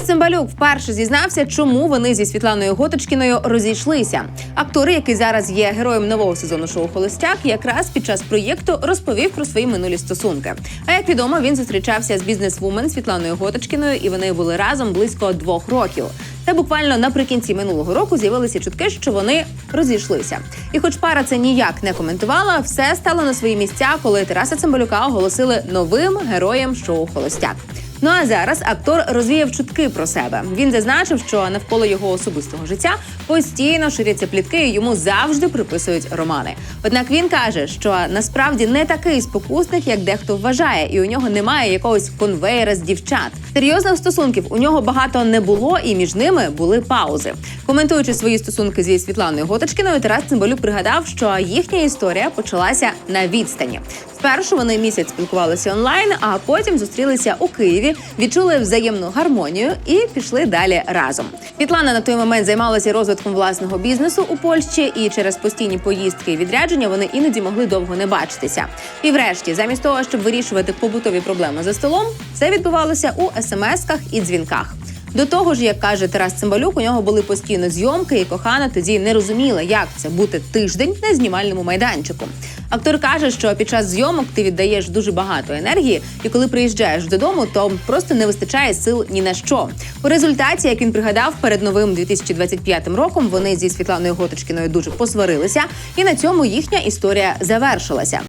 Тарас Цимбалюк вперше зізнався, чому вони зі Світланою Готочкіною розійшлися. Актор, який зараз є героєм нового сезону шоу Холостяк, якраз під час проєкту розповів про свої минулі стосунки. А як відомо, він зустрічався з бізнесвумен Світланою Готочкіною, і вони були разом близько двох років. Та буквально наприкінці минулого року з'явилися чутки, що вони розійшлися. І хоч пара це ніяк не коментувала, все стало на свої місця, коли Тараса Цимбалюка оголосили новим героєм шоу Холостяк. Ну а зараз актор розвіяв чутки про себе. Він зазначив, що навколо його особистого життя постійно ширяться плітки, і йому завжди приписують романи. Однак він каже, що насправді не такий спокусник, як дехто вважає, і у нього немає якогось конвейера з дівчат. Серйозних стосунків у нього багато не було, і між ними були паузи. Коментуючи свої стосунки зі Світланою Готочкіною, Тарас Цимбалюк пригадав, що їхня історія почалася на відстані. Спершу вони місяць спілкувалися онлайн, а потім зустрілися у Києві, відчули взаємну гармонію і пішли далі разом. Світлана на той момент займалася розвитком власного бізнесу у Польщі, і через постійні поїздки і відрядження вони іноді могли довго не бачитися. І врешті, замість того, щоб вирішувати побутові проблеми за столом, це відбувалося у смс-ках і дзвінках. До того ж, як каже Тарас Цимбалюк, у нього були постійно зйомки, і кохана тоді не розуміла, як це бути тиждень на знімальному майданчику. Актор каже, що під час зйомок ти віддаєш дуже багато енергії, і коли приїжджаєш додому, то просто не вистачає сил ні на що. У результаті, як він пригадав, перед новим 2025 роком вони зі Світланою Готочкіною дуже посварилися, і на цьому їхня історія завершилася.